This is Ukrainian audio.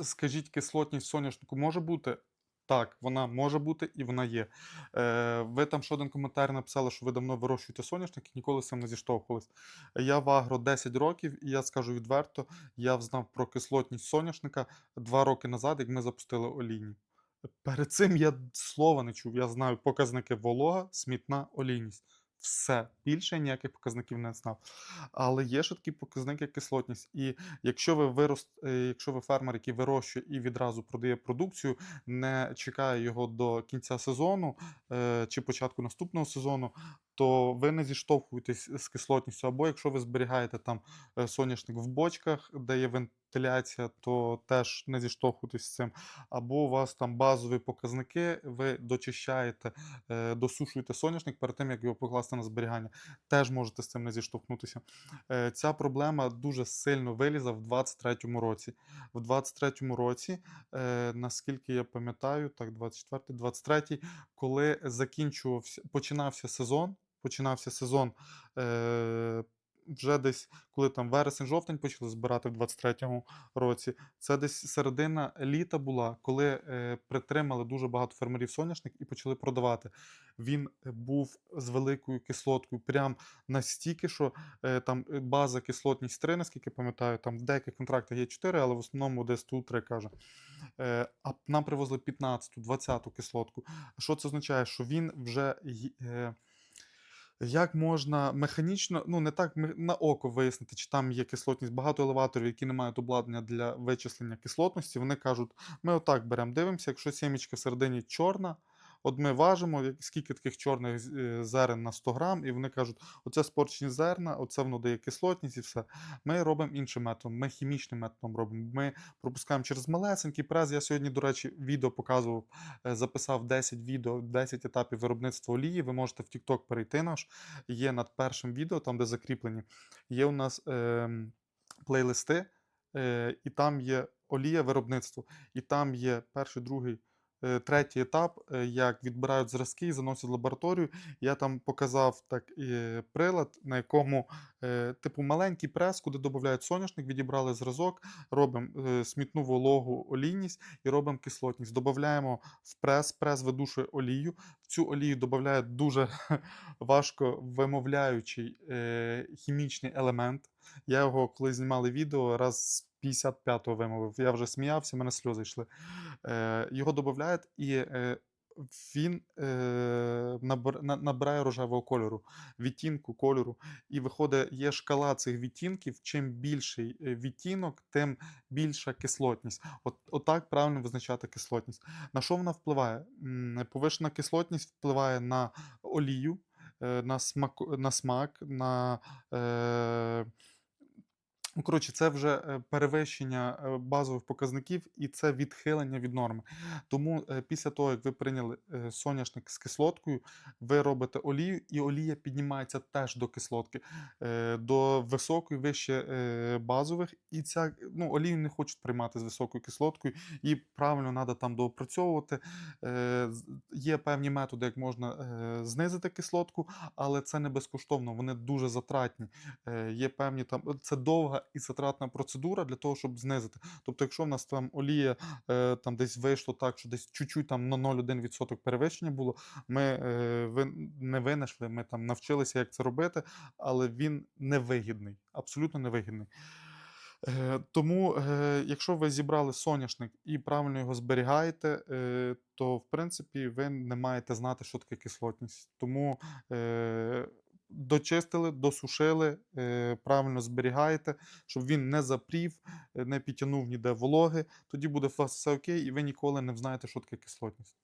Скажіть, кислотність соняшнику може бути? Так, вона може бути і вона є. Е, ви там ще один коментар написали, що ви давно вирощуєте соняшник і ніколи з цим не зіштовхувались. Я в агро 10 років, і я скажу відверто, я взнав про кислотність соняшника 2 роки назад, як ми запустили олійні. Перед цим я слова не чув. Я знаю показники волога, смітна, олійність. Все. Більше ніяких показників не знав. Але є ще такий показник, як кислотність. І якщо ви вирост, е, якщо ви фермер, який вирощує і відразу продає продукцію, не чекає його до кінця сезону е, чи початку наступного сезону, то ви не зіштовхуєтесь з кислотністю. Або якщо ви зберігаєте там е, соняшник в бочках, де є вентиляція, то теж не зіштовхуєтесь з цим. Або у вас там базові показники, ви дочищаєте, е, досушуєте соняшник перед тим, як його покласти на зберігання. Теж можете з цим не зіштовхнутися. Е, Ця проблема дуже сильно вилізла в 23-му році. В 23-му році, е, наскільки я пам'ятаю, так, 24-й, 23-й, коли закінчувався, починався сезон, починався сезон. Вже десь, коли там вересень-жовтень почали збирати в 23-му році. Це десь середина літа була, коли е, притримали дуже багато фермерів соняшник і почали продавати. Він е, був з великою кислоткою, прям настільки, що е, там е, база кислотність 3, наскільки пам'ятаю, там в деяких контрактах є 4, але в основному десь тут 3 каже. Е, а нам привозили 15-ту, 20-ту кислотку. Що це означає? Що він вже. Е, як можна механічно, ну не так на око вияснити, чи там є кислотність. Багато елеваторів, які не мають обладнання для вичислення кислотності, вони кажуть: ми отак беремо, дивимося, якщо сімічка всередині чорна, от ми важимо, скільки таких чорних е, зерен на 100 грам, і вони кажуть, оце спорчені зерна, оце воно дає кислотність і все. Ми робимо іншим методом, ми хімічним методом робимо. Ми пропускаємо через малесенький прес. Я сьогодні, до речі, відео показував, е, записав 10 відео, 10 етапів виробництва олії. Ви можете в TikTok перейти наш. Є над першим відео, там де закріплені. Є у нас ем, плейлисти, е, і там є олія виробництво. І там є перший, другий. Е, Третій етап, е, як відбирають зразки і заносять в лабораторію. Я там показав так е, прилад, на якому типу маленький прес, куди додають соняшник, відібрали зразок, робимо е, смітну вологу олійність і робимо кислотність. Додаємо в прес, прес видушує олію. В цю олію додають дуже важко вимовляючий е, хімічний елемент. Я його, коли знімали відео, раз з 55-го вимовив. Я вже сміявся, в мене сльози йшли. Е, його додають і. Е, він е, набирає рожевого кольору, відтінку кольору, і виходить, є шкала цих відтінків. Чим більший е, відтінок, тим більша кислотність. От, отак правильно визначати кислотність. На що вона впливає? Повишена кислотність впливає на олію, е, на смак, на, смак, на е, Ну, коротше, це вже е, перевищення е, базових показників і це відхилення від норми. Тому е, після того, як ви прийняли соняшник з кислоткою, ви робите олію, і олія піднімається теж до кислотки, до високої, вище базових. І ця ну, олію не хочуть приймати з високою кислоткою, і правильно треба там доопрацьовувати. Є певні методи, як можна знизити кислотку, але це не безкоштовно, вони дуже затратні. Є певні там, це довга і затратна процедура для того, щоб знизити. Тобто, якщо в нас там олія е, там десь вийшло так, що десь чуть-чуть там на 0,1% перевищення було, ми е, не винайшли, ми там навчилися, як це робити, але він невигідний, абсолютно невигідний. Е, Тому, е, якщо ви зібрали соняшник і правильно його зберігаєте, е, то в принципі ви не маєте знати, що таке кислотність. Тому е, дочистили, досушили, е, правильно зберігаєте, щоб він не запрів, е, не підтягнув ніде вологи. Тоді буде у все окей, і ви ніколи не знаєте, що таке кислотність.